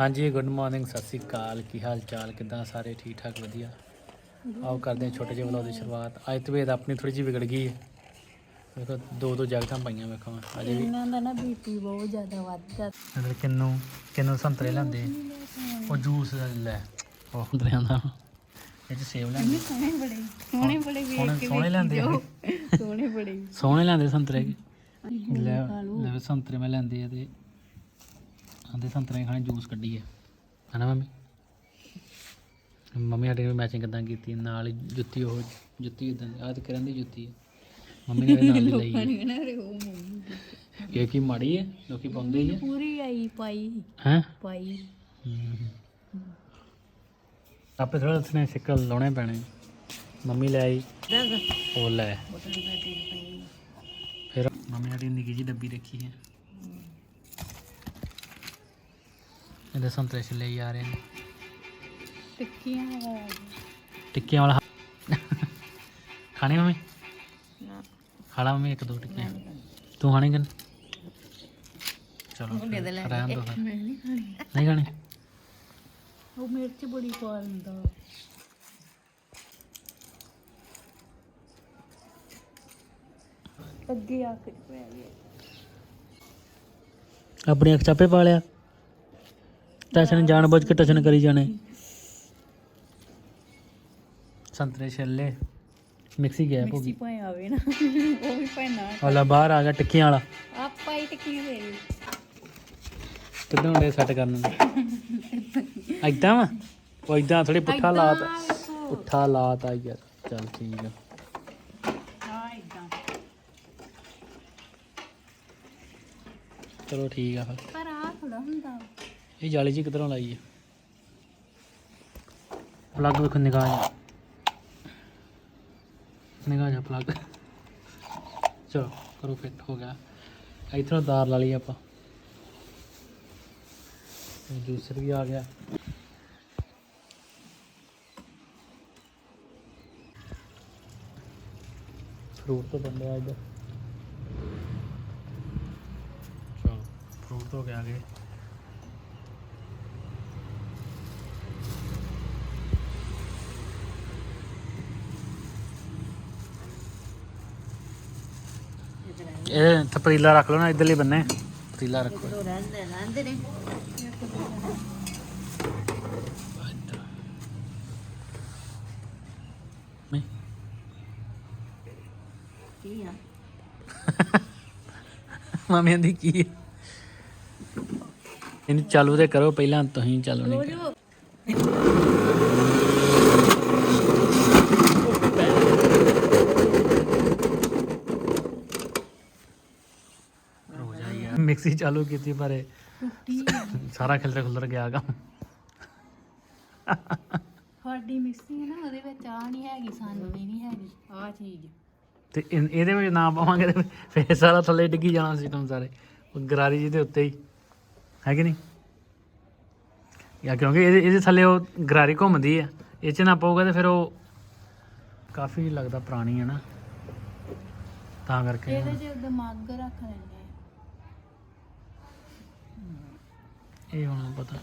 ਹਾਂਜੀ good morning Sat Sri ਅਕਾਲ। ਕੀ ਹਾਲ ਚਾਲ? ਕਿਦਾਂ ਸਾਰੇ? ਠੀਕ ਠਾਕ ਵਧੀਆ? ਆਓ ਕਰਦੇ ਹਾਂ ਛੋਟੇ ਜਿਹੇ ਵਲੋਗ ਦੀ ਸ਼ੁਰੂਆਤ। ਅੱਜ ਤਬੀਅਤ ਆਪਣੀ ਥੋੜੀ ਜਿਹੀ ਵਿਗੜ ਗਈ ਹੈ। ਵੇਖੋ ਦੋ ਦੋ ਜਗਤਾਂ ਪਈਆਂ ਵੇਖੋ ਮੈਂ। ਅਜੇ ਵੀ ਇਹਨਾਂ ਦਾ ਨਾ ਬੀਪੀ ਬਹੁਤ ਜ਼ਿਆਦਾ ਵੱਧ ਜਾਂਦਾ ਅੰਦਰ ਕਿੰਨੂ ਕਿੰਨੂ ਸੰਤਰੇ ਲੈਂਦੇ ਉਹ ਜੂਸ ਲੈ ਉਹ ਸੰਤਰਿਆਂ ਦਾ ਇਹ ਚ ਸੇਬ ਲੈਂਦੇ ਸੋਹਣੇ ਬੜੇ ਸੋਹਣੇ ਬੜੇ ਸੋਹਣੇ ਸੋਹਣੇ ਲੈਂਦੇ ਸੋਹਣੇ ਬੜੇ। ਸੋਹਣੇ ਲੈਂਦੇ ਸੰਤਰੇ। ਲੈ ਲੈ ਸੰਤਰੇ ਮੈਂ ਲੈਂਦੇ ਆ ਤੇ ਆਂਦੇ ਸੰਤਰੇ ਖਾਣੇ ਜੂਸ ਕੱਢੀਏ ਹਨਾ ਮੰਮੀ? ਮੰਮੀ ਸਾਡੇ ਨੇ ਮੈਚਿੰਗ ਕਿਦਾਂ ਕੀਤੀ ਨਾਲ ਹੀ ਜੁੱਤੀ ਉਹ ਜੁੱਤੀ ਇਦਾਂ ਆਹ ਤੇ ਕਰਨ ਦੀ ਜੁੱਤੀ ਹੈ ਮੰਮੀ ਨੇ ਨਾਲ ਹੀ ਲਈ ਹੈ ਇਹ ਕੀ ਮਾੜੀ ਹੈ ਲੋਕੀ ਪਾਉਂਦੇ ਹੀ ਪੂਰੀ ਆਈ ਪਾਈ। ਹੈ? ਪਾਈ। ਆਪੇ ਥੋੜਾ ਦੱਸਣੇ ਸਿੱਕਲ ਲਾਉਣੇ ਪੈਣੇ। ਮੰਮੀ ਲੈ ਆਈ। ਉਹ ਲੈ। ਫਿਰ ਮੰਮੀ ਸਾਡੀ ਨਿੱਕੀ ਜੀ ਡੱਬੀ ਰੱਖੀ ਹੈ ਇਹਦੇ ਸੰਤਰੇ ਛਿੱਲੇ ਹੀ ਆ ਰਹੇ ਨੇ। ਟਿੱਕੀਆਂ ਵਾਲਾ ਟਿੱਕੀਆਂ ਵਾਲਾ ਖਾਣੇ ਮੰਮੀ? ਨਾ। ਖਾਲਾ ਮੰਮੀ ਇੱਕ ਦੋ ਟਿੱਕੀਆਂ। ਤੂੰ ਖਾਣੀ ਕਿ ਚਲੋ ਰਹਿਣ ਦੋ ਫਿਰ। ਮੈਂ ਨਹੀਂ ਖਾਣੀ। ਨਹੀਂ ਖਾਣੀ? ਉਹ ਮਿਰਚ ਬੜੀ ਪਾ ਲੈਂਦਾ ਅੱਗੇ ਆ ਕੇ ਪੈ ਗਿਆ। ਆਪਣੀ ਚਾਪੇ ਪਾ ਲਿਆ। ਟਸ਼ਨ ਜਾਣ ਬੁੱਝ ਕੇ ਟਸ਼ਨ ਕਰੀ ਜਾਣੇ। ਸੰਤਰੇ ਛਿੱਲੇ ਮਿਕਸੀ ਗਿਆ ਮਿਕਸੀ ਭੋਗੀ ਪਾਏ ਆਵੇ ਨਾ ਉਹ ਵੀ ਪੈਣਾ ਵਾਲਾ ਬਾਹਰ ਆ ਗਿਆ ਟਿੱਕੀਆਂ ਵਾਲਾ। ਆਪਾਂ ਹੀ ਟਿੱਕੀਆਂ ਦੇ ਦੇ ਕਿੱਦਾਂ ਹੁੰਦੇ ਸੈੱਟ ਕਰਨ ਨੂੰ? ਐਦਾਂ ਵਾ? ਉਹ ਐਦਾਂ ਥੋੜੀ ਪੁੱਠਾ ਲਾਤ ਪੁੱਠਾ ਲਾਤ ਆ ਯਾਰ ਚੱਲ ਠੀਕ ਆ। ਹਾਂ ਇਦਾਂ ਚਲੋ ਠੀਕ ਆ ਫਿਰ। ਪਰ ਆ ਥੋੜਾ ਹੁੰਦਾ ਵਾ। ਇਹ ਜਾਲੀ ਜੀ ਕਿਧਰੋਂ ਲਾਈ ਹੈ ਪਲੱਗ ਵੇਖੋ ਨਿਗਾਹ ਜਾ। ਨਿਗਾਹ ਜਾ ਪਲੱਗ ਚਲੋ ਕਰੋ ਫਿੱਟ ਹੋ ਗਿਆ। ਇਧਰੋਂ ਤਾਰ ਲਾ ਲਈ ਆਪਾਂ। ਜੂਸਰ ਵੀ ਆ ਗਿਆ। ਫਰੂਟ ਤੋਂ ਬੰਦੇ ਆ ਇੱਧਰ। ਚਲੋ ਫਰੂਟ ਤੋਂ ਕੇ ਇਹ ਥਪਰੀਲਾ ਰੱਖ ਲਓ ਨਾ ਇਧਰਲੇ ਬੰਨੇ। ਪਤੀਲਾ ਰੱਖੋ। ਰਹਿੰਦੇ ਰਹਿੰਦੇ ਨੇ। ਕੀ ਆ? ਦੀ ਕੀ ਹੈ? ਇਹਨੂੰ ਚਾਲੂ ਤੇ ਕਰੋ ਪਹਿਲਾਂ ਤੁਸੀਂ ਚਾਲੂ ਨਹੀਂ ਕਰੋ। ਹੋ ਮਿਕਸੀ ਚਾਲੂ ਕੀਤੀ ਪਰ ਇਹ ਟੁੱਟੀ ਸਾਰਾ ਖਿਲਰ ਖੁਲਰ ਗਿਆ ਕੰਮ। ਸਾਡੀ ਮਿਕਸੀ ਹੈ ਨਾ ਉਹਦੇ ਵਿੱਚ ਆ ਨਹੀਂ ਹੈਗੀ ਸਾਨੂੰ ਵੀ ਨਹੀਂ ਹੈਗੀ ਆ ਚੀਜ਼। ਤੇ ਇਨ- ਇਹਦੇ ਵਿੱਚ ਨਾ ਪਾਵਾਂਗੇ ਤੇ ਫੇਰ ਸਾਰਾ ਥੱਲੇ ਡਿੱਗੀ ਜਾਣਾ ਸਿਸਟਮ ਸਾਰੇ ਉਹ ਗਰਾਰੀ ਜੀ ਦੇ ਉੱਤੇ ਹੀ। ਹੈ ਕਿ ਨਹੀਂ? ਜਾਂ ਕਿਉਂਕਿ ਇਹਦੇ ਇਹਦੇ ਥੱਲੇ ਉਹ ਗਰਾਰੀ ਘੁੰਮਦੀ ਆ ਇਹ ਚ ਨਾ ਪਊਗਾ ਤੇ ਫਿਰ ਉਹ ਕਾਫੀ ਲੱਗਦਾ ਪੁਰਾਣੀ ਹੈ ਨਾ। ਤਾਂ ਕਰਕੇ ਇਹਦੇ 'ਚ ਦਿਮਾਗ ਰੱਖ ਲੈਂਦੇ ਇਹ ਹੋਣਾ ਪਤਾ।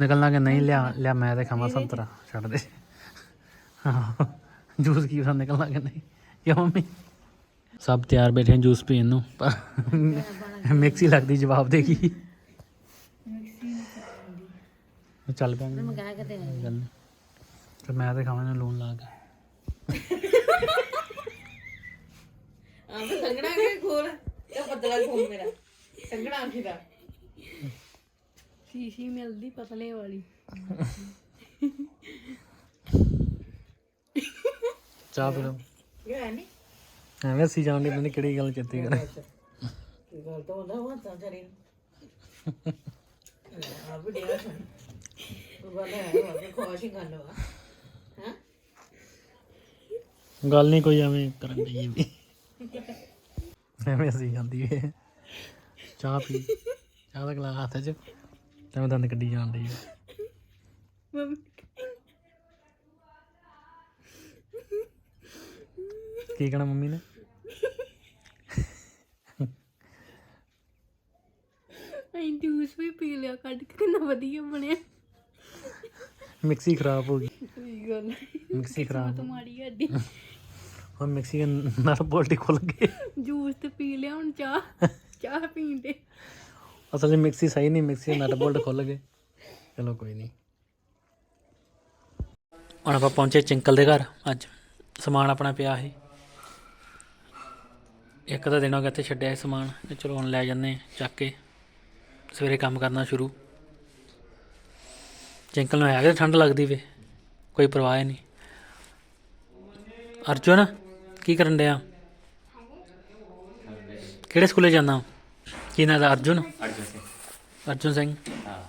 ਨਿਕਲਣਾ ਕਿ ਨਹੀਂ ਲਿਆ ਲਿਆ ਮੈਂ ਤੇ ਖਾਵਾਂ ਸੰਤਰਾ ਛੱਡ ਦੇ। ਹਾਂ ਜੂਸ ਕੀ ਪਸੰਦ ਨਿਕਲਣਾ ਕਿ ਨਹੀਂ ਕਿਉਂ ਮੰਮੀ? ਸਭ ਤਿਆਰ ਬੈਠੇ ਹਨ ਜੂਸ ਪੀਣ ਨੂੰ ਮਿਕਸੀ ਲੱਗਦੀ ਜਵਾਬ ਦੇਗੀ ਮਿਕਸੀ ਚੱਲ ਪੈਂਗੇ ਮੰਗਾ ਕੇ ਦੇ ਗੱਲ ਨੀ। ਤੇ ਮੈਂ ਤੇ ਖਾਵਾਂ ਨਾ ਲੂਣ ਲਾ ਕੇ। ਆਹ ਸੰਗਣਾ ਕੇ ਖੋਲ ਇਹ ਪਤਲਾ ਖੋਲ ਮੇਰਾ। ਸ਼ੀਸ਼ੀ ਮਿਲਦੀ ਪਤਲੇ ਵਾਲੀ। ਚਾਹ ਪੀ ਲਓ। ਇਹ ਨਹੀਂ ਐਵੇਂ ਸੀ ਜਾਣ ਦੀ ਮੈਨੂੰ ਕਿਹੜੀ ਗੱਲ ਚੇਤੇ ਕਰ। ਗੱਲ ਤਾਂ ਹੁੰਦਾ ਵਾ ਤਾਂ ਜਰੀ ਆ ਵੀਡੀਓ ਸੁਣ ਉਹ ਗੱਲ ਹੈ ਉਹ ਖੁਸ਼ ਹੀ ਗੱਲ ਵਾ। ਹਾਂ? ਗੱਲ ਨਹੀਂ ਕੋਈ ਐਵੇਂ ਕਰਨ ਦੀ ਵੀ। ਐਵੇਂ ਸੀ ਜਾਂਦੀ ਏ ਚਾਹ ਪੀ। ਚਾਹ ਦਾ ਗਲਾਸ ਹੱਥ 'ਚ ਤੇ ਮੈਂ ਦੰਦ ਕੱਢੀ ਜਾਣ ਮੰਮੀ ਕੀ ਕਹਣਾ ਮੰਮੀ ਨੇ? I do ਵੀ ਪੀ ਲਿਆ ਕੱਢ ਕੇ ਕਿੰਨਾ ਵਧੀਆ ਬਣਿਆ। ਮਿਕਸੀ ਖਰਾਬ ਹੋ ਗਈ। ਸਹੀ ਗੱਲ ਮਿਕਸੀ ਖਰਾਬ ਤਾਂ ਮਾੜੀ ਹੱਡੀ ਹੁਣ ਮਿਕਸੀ ਨਾਲ ਬੋਲਟੀ ਖੁੱਲ ਗਈ। ਜੂਸ ਤੇ ਪੀ ਲਿਆ ਹੁਣ ਚਾਹ। ਚਾਹ ਪੀਣ ਦੇ ਅਸਲ ਵਿੱਚ ਮਿਕਸੀ ਸਹੀ ਨਹੀਂ, ਮਿਕਸੀ ਦੇ ਨਟ ਬੋਲਟ ਖੁੱਲ ਗਏ। ਚਲੋ ਕੋਈ ਨਹੀਂ। ਹੁਣ ਆਪਾਂ ਪਹੁੰਚੇ ਚਿੰਕਲ ਦੇ ਘਰ। ਅੱਜ ਸਮਾਨ ਆਪਣਾ ਪਿਆ ਸੀ। ਇੱਕ ਤਾਂ ਦਿਨ ਹੋ ਗਿਆ ਇੱਥੇ ਛੱਡਿਆ ਸੀ ਸਮਾਨ। ਤੇ ਚਲੋ ਹੁਣ ਲੈ ਜੰਨੇ ਚੱਕ ਕੇ। ਸਵੇਰੇ ਕੰਮ ਕਰਨਾ ਸ਼ੁਰੂ। ਚਿੰਕਲ ਨੂੰ ਹੈ ਕਿ ਠੰਡ ਲੱਗਦੀ ਵੇ ਕੋਈ ਪਰਵਾਹ ਨਹੀਂ। ਅਰਜੁਨ, ਕੀ ਕਰਨ ਡਿਆ? ਕਿਹੜੇ ਸਕੂਲੇ ਜਾਂਦਾ ਕੀ ਨਾਂ ਦਾ? ਅਰਜੁਨ? ਅਰਜੁਨ ਸਿੰਘ। ਅਰਜੁਨ ਸਿੰਘ। ਹਾਂ।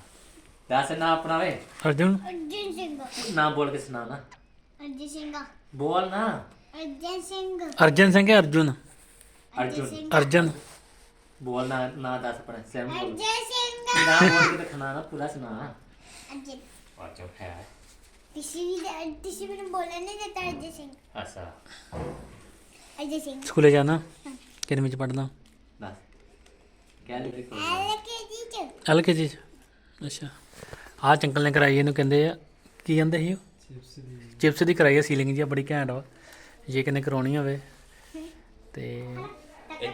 ਦੱਸ ਨਾ ਆਪਣਾ ਵੇ ਅਰਜੁਨ? ਅਰਜਨ ਸਿੰਘ। ਨਾ ਬੋਲ ਕੇ ਸੁਣਾ ਨਾ। ਅਰਜਨ ਸਿੰਘ। ਬੋਲ ਨਾ। ਅਰਜਨ ਸਿੰਘ। ਅਰਜਨ ਸਿੰਘ ਹੈ ਅਰਜੁਨ? ਅਰਜੁਨ। ਅਰਜਨ ਬੋਲ ਨਾ ਨਾ ਦੱਸ ਆਪਣਾ। ਸੈਮ ਬੋਲ। ਅਰਜਨ ਸਿੰਘ। ਨਾ ਬੋਲ ਕੇ ਦਿਖਣਾ ਨਾ ਪੂਰਾ ਸੁਣਾ। ਅਰਜਨ। ਵਾਚੋ ਹੈ। ਤਿਸੀ ਵੀ ਤਿਸੀ ਵੀ ਬੋਲਣ ਨਹੀਂ ਦਿੱਤਾ ਅਰਜਨ ਸਿੰਘ। ਅੱਛਾ। ਅਰਜਨ ਸਿੰਘ। ਸਕੂਲੇ ਜਾਣਾ? ਕਿੰਨੇ ਵਿੱਚ ਪੜ੍ਹਨਾ? ਦੱਸ ਕਹਿ ਲੈ ਕੋਈ ਜੀ ਚ। ਅੱਛਾ। ਆਹ ਚੰਕਲ ਨੇ ਕਰਾਈ, ਇਹਨੂੰ ਕਹਿੰਦੇ ਆ, ਕੀ ਕਹਿੰਦੇ ਸੀ ਉਹ? ਚਿਪਸ ਦੀ ਕਰਾਈ ਆ, ਸੀਲਿੰਗ ਜੀ ਬੜੀ ਘੈਂਟ ਵਾ। ਜੇ ਕਿਨੇ ਕਰਾਉਣੀ ਹੋਵੇ, ਤੇ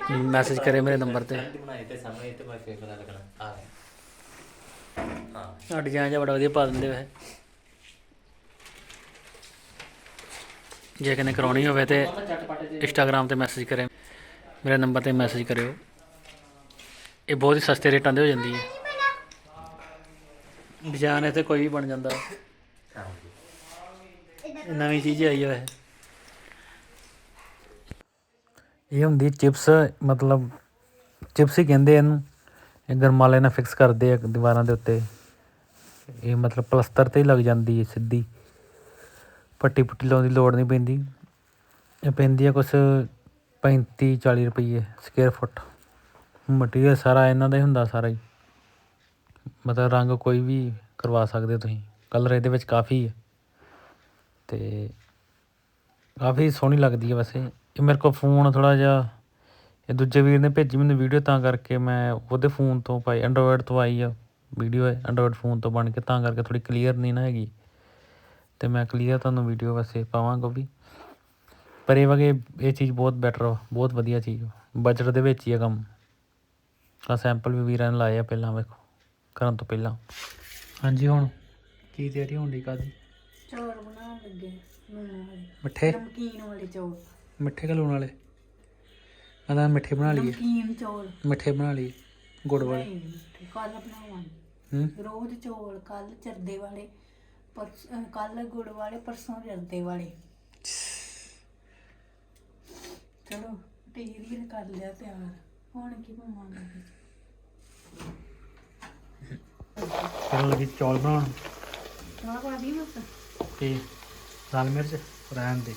ਮੈਸੇਜ ਕਰੇ ਮੇਰੇ ਨੰਬਰ ਤੇ। ਫਰੰਟ ਬਣਾਏ ਤੇ ਸਾਹਮਣੇ ਤੇ ਮੈਂ ਫੇਰ ਪਤਾ ਲੱਗਣਾ ਆ ਹਾਂ ਡਿਜ਼ਾਈਨ ਜਿਹਾ ਬੜਾ ਵਧੀਆ ਪਾ ਦਿੰਦੇ ਵੈਸੇ। ਜੇ ਕਿਨੇ ਕਰਾਉਣੀ ਹੋਵੇ ਤੇ ਉਹ ਇੰਸਟਾਗ੍ਰam ਤੇ ਮੈਸੇਜ ਕਰੇ ਮੇਰੇ ਨੰਬਰ ਤੇ ਮੈਸੇਜ ਕਰਿਓ। ਇਹ ਬਹੁਤ ਹੀ ਸਸਤੇ ਰੇਟਾਂ ਦੇ ਹੋ ਜਾਂਦੀ ਹੈ। ਡਿਜ਼ਾਈਨ ਇੱਥੇ ਕੋਈ ਵੀ ਬਣ ਜਾਂਦਾ। ਹਾਂ ਇਹ ਨਵੀਂ ਚੀਜ਼ ਆਈ ਹੋਏ ਇਹ ਹੁੰਦੀ ਚਿਪਸ ਮਤਲਬ ਚਿਪਸ ਹੀ ਕਹਿੰਦੇ ਇਹਨੂੰ। ਇਹ ਗਰਮਾਲੇ ਨਾਲ ਫਿਕਸ ਕਰਦੇ ਆ ਦੀਵਾਰਾਂ ਦੇ ਉੱਤੇ। ਇਹ ਮਤਲਬ ਪਲਸਤਰ ਤੇ ਹੀ ਲੱਗ ਜਾਂਦੀ ਹੈ ਸਿੱਧੀ। ਪੱਟੀ ਪੁੱਟੀ ਲਾਉਣ ਦੀ ਲੋੜ ਨਹੀਂ ਪੈਂਦੀ। ਇਹ ਪੈਂਦੀ ਆ ਕੁਛ 35 40 ਰੁਪਏ ਸਕੁਅਰ ਫੁੱਟ ਮਟੀਰੀਅਲ ਸਾਰਾ ਇਹਨਾਂ ਦਾ ਹੀ ਹੁੰਦਾ ਸਾਰਾ ਹੀ। ਮਤਲਬ ਰੰਗ ਕੋਈ ਵੀ ਕਰਵਾ ਸਕਦੇ ਹੋ ਤੁਸੀਂ। ਕਲਰ ਇਹਦੇ ਵਿੱਚ ਕਾਫੀ ਹੈ। ਅਤੇ ਕਾਫੀ ਸੋਹਣੀ ਲੱਗਦੀ ਹੈ ਵੈਸੇ। ਇਹ ਮੇਰੇ ਕੋਲ ਫੋਨ ਥੋੜ੍ਹਾ ਜਿਹਾ, ਇਹ ਦੂਜੇ ਵੀਰ ਨੇ ਭੇਜੀ ਮੈਨੂੰ ਵੀਡੀਓ ਤਾਂ ਕਰਕੇ ਮੈਂ ਉਹਦੇ ਫੋਨ ਤੋਂ ਪਾਈ ਐਂਡਰੋਇਡ ਤੋਂ ਆਈ ਆ ਵੀਡੀਓ ਐਂਡਰੋਇਡ ਫੋਨ ਤੋਂ ਬਣ ਕੇ। ਤਾਂ ਕਰਕੇ ਥੋੜ੍ਹੀ ਕਲੀਅਰ ਨਹੀਂ ਨਾ ਹੈਗੀ। ਅਤੇ ਮੈਂ ਕਲੀਅਰ ਤੁਹਾਨੂੰ ਵੀਡੀਓ ਵੈਸੇ ਪਾਵਾਂਗਾ ਵੀ। ਪਰ ਇਹ ਵਗੇ ਇਹ ਚੀਜ਼ ਬਹੁਤ ਬੈਟਰ ਬਹੁਤ ਵਧੀਆ ਚੀਜ਼ ਬਜਟ ਦੇ ਵਿੱਚ ਹੀ ਆ ਕੰਮ। ਆ ਸੈਂਪਲ ਵੀ ਵੀਰਾਂ ਨੇ ਲਾਏ ਆ ਪਹਿਲਾਂ ਵੇਖੋ ਕਰਨ ਤੋਂ ਪਹਿਲਾਂ। ਹਾਂਜੀ ਹੁਣ ਕੀ ਤਿਆਰੀ ਹੋਣ ਦੀ ਕਾਦੀ ਚੌਲ ਬਣਾਉਣ ਲੱਗੇ ਵਾਲੇ। ਮਿੱਠੇ? ਨਮਕੀਨ ਵਾਲੇ ਚੌਲ। ਮਿੱਠੇ ਕਲੂਣ ਵਾਲੇ? ਕਹਿੰਦਾ ਮਿੱਠੇ ਬਣਾ ਲਈਏ। ਨਮਕੀਨ ਚੌਲ। ਮਿੱਠੇ ਬਣਾ ਲਈਏ ਗੁੜ ਵਾਲੇ। ਕੱਲ ਬਣਾਵਾਂਗੇ। ਹੂੰ? ਰੋਜ਼ ਚੌਲ ਕੱਲ ਚਰਦੇ ਵਾਲੇ ਕੱਲ ਗੁੜ ਵਾਲੇ ਪਰਸੋਂ ਚਰਦੇ ਵਾਲੇ। ਚਲੋ ਟੀਰੀਅਲ ਕਰ ਲਿਆ ਤਿਆਰ। ਹੁਣ ਕੀ ਬਣਾਵਾਂਗੇ ਕਰਨ ਲੱਗੀ ਚੌਲ ਬਣਾਉਣ। ਚਾਹ ਪਾ ਦੀ ਮਸ ਤੇ ਲਾਲ ਮਿਰਚ ਰਹਿਣ ਦੇ।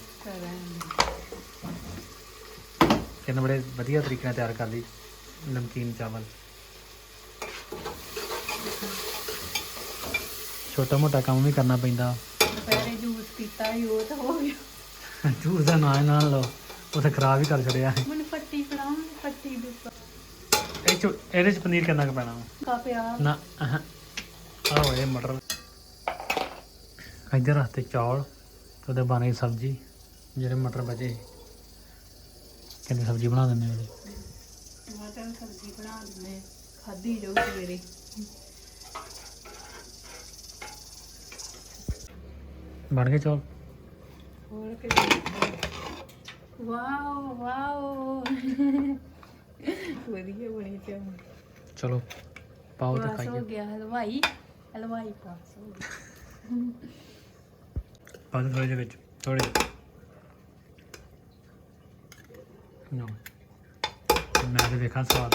ਕਹਿੰਦਾ ਬੜੇ ਵਧੀਆ ਤਰੀਕੇ ਨਾਲ ਤਿਆਰ ਕਰ ਲਈ ਨਮਕੀਨ ਚਾਵਲ। ਛੋਟਾ ਮੋਟਾ ਕੰਮ ਵੀ ਕਰਨਾ ਪੈਂਦਾ। ਦੁਪਹਿਰੇ ਜੂਸ ਪੀਤਾ ਸੀ ਉਹ ਤਾਂ ਹੋ ਗਿਆ। ਜੂਸ ਦਾ ਨਾਂ ਨਾਲ ਲਓ ਉਹ ਤਾਂ ਖਰਾਬ ਹੀ ਕਰ ਛੜਿਆ ਮੈਨੂੰ ਪੱਟੀ ਫੜਾਉਂ ਪੱਟੀ ਦੇ ਉੱਪਰ ਇਹ ਚ ਇਹਦੇ ਚ ਪਨੀਰ ਕਿੰਨਾ ਕੁ ਪੈਣਾ ਵਾ? ਕਾ ਪਿਆ ਨਾ ਆਹ ਆਹ ਇਹ ਮਟਰ। ਇੱਧਰ ਰੱਖਤੇ ਚੌਲ ਤੇ ਉਹਦੇ ਬਣ ਗਈ ਸਬਜ਼ੀ ਜਿਹੜੇ ਮਟਰ ਬਚੇ। ਕਹਿੰਦੇ ਸਬਜ਼ੀ ਬਣਾ ਦਿੰਦੇ ਉਹਦੀ ਟਮਾਟਰ ਦੀ ਸਬਜ਼ੀ ਬਣਾ ਦਿੰਦੇ ਖਾਧੀ ਜਾਊ ਸਵੇਰੇ। ਬਣ ਗਏ ਚੌਲ? ਹੋਰ ਕਿ ਵਾਓ ਵਾਓ। ਵਧੀਆ ਬਣੀ ਚਾਹ ਚਲੋ ਪਾਓ ਤੇ ਪਾਸ ਹੋ ਖਾਈਏ ਗਿਆ ਹਲਵਾਈ। ਹਲਵਾਈ ਪਾਸ ਹੋ ਗਿਆ। ਪਾ ਦੇ ਥੋੜੇ ਜਿਹੇ ਵਿੱਚ ਥੋੜੇ ਨੋ ਮੈਂ ਤੇ ਵੇਖਾਂ ਸਵਾਦ।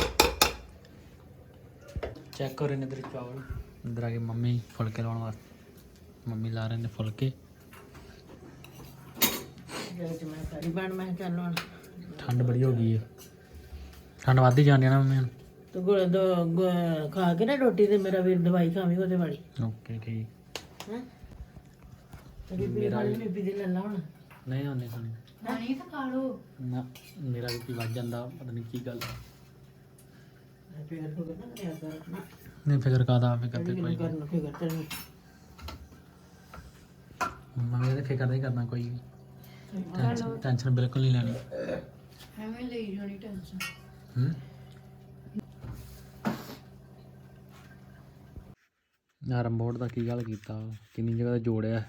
ਚੈੱਕ ਕਰੋ ਇਹਨੇ ਤੇਰੇ ਚੌਲ ਅੰਦਰ ਆ ਕੇ ਮੰਮੀ ਫੁਲਕੇ ਲਾਉਣ ਵਾਸਤੇ। ਮੰਮੀ ਲਾ ਰਹੇ ਨੇ ਫੁਲਕੇ। ਜਦ ਮੈਂ ਸਾਰੀ ਬਣ ਮੈਂ ਚੱਲ ਹੁਣ ਠੰਡ ਬੜੀ ਹੋ ਗਈ ਹੈ। ਠੰਡ ਵੱਧ ਹੀ ਜਾਂਦੀ ਆ ਨਾ ਮੰਮੀ ਹੁਣ। ਤੂੰ ਗੁੜ ਦੋ ਗੁ- ਖਾ ਕੇ ਨਾ ਰੋਟੀ ਤੇ ਮੇਰਾ ਵੀਰ ਦਵਾਈ ਖਾਵੀਂ ਉਹਦੇ ਵਾਲੀ। ਓਕੇ ਠੀਕ। ਹੈ? ਬੀਬੀ ਵਾਲੀ ਬੀਬੀ ਦੀ ਲੈ ਲਾ ਹੁਣ। ਨਹੀਂ ਹੁੰਦੇ ਖਾਣੀ ਪਾਣੀ ਤਾਂ ਖਾ ਲੋ ਨਾ ਮੇਰਾ ਵੀ ਵੱਜ ਜਾਂਦਾ ਪਤਾ ਨਹੀਂ ਕੀ ਗੱਲ ਫੇਰ ਤੂੰ ਕਰਿਆ ਕਰ ਨਾ ਨਹੀਂ ਫਿਕਰ ਕਾਦਾ ਫਿਕਰ ਤੇ ਕੋਈ ਕਰਨਾ ਫਿਕਰ ਮੰਮਾ ਨਹੀਂ ਕਰਨਾ ਕੋਈ ਵੀ। ਟੈਨਸ਼ਨ ਟੈਨਸ਼ਨ ਬਿਲਕੁਲ ਨਹੀਂ ਲੈਣੀ। ਐਵੇਂ ਲਈ ਜਾਣੀ ਟੈਨਸ਼ਨ ਹੂੰ? ਆਰਮ ਦਾ ਕੀ ਗੱਲ ਕੀਤਾ? ਕਿੰਨੀ ਜਗ੍ਹਾ ਤੇ ਜੋੜਿਆ?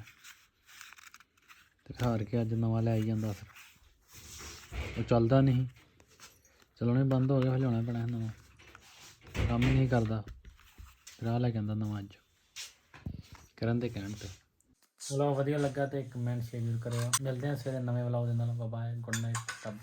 ਤੇ ਹਾਰ ਕੇ ਅੱਜ ਨਵਾਂ ਲੈ ਆਈ ਜਾਂਦਾ ਫਿਰ। ਉਹ ਚੱਲਦਾ ਨਹੀਂ। ਚਲਾਉਣੇ ਬੰਦ ਹੋ ਗਿਆ ਫਿਰ ਪੈਣਾ ਨਵਾਂ। ਕੰਮ ਹੀ ਨਹੀਂ ਕਰਦਾ। ਫਿਰ ਆਹ ਲੈ ਕੇ ਆਂਦਾ ਨਵਾਂ ਅੱਜ। ਕਰਨ ਦੇ ਕਹਿਣ ਤੇ। ਚਲੋ ਵਧੀਆ ਲੱਗਾ ਤੇ ਕਮੈਂਟ ਸ਼ੇਅਰ ਜ਼ਰੂਰ ਕਰਿਓ। ਮਿਲਦੇ ਹਾਂ ਸਵੇਰੇ ਨਵੇਂ ਵਲੌਗ ਦੇ ਨਾਲ। ਬਾਏ ਗੁੱਡ ਨਾਈਟ ਸਭ।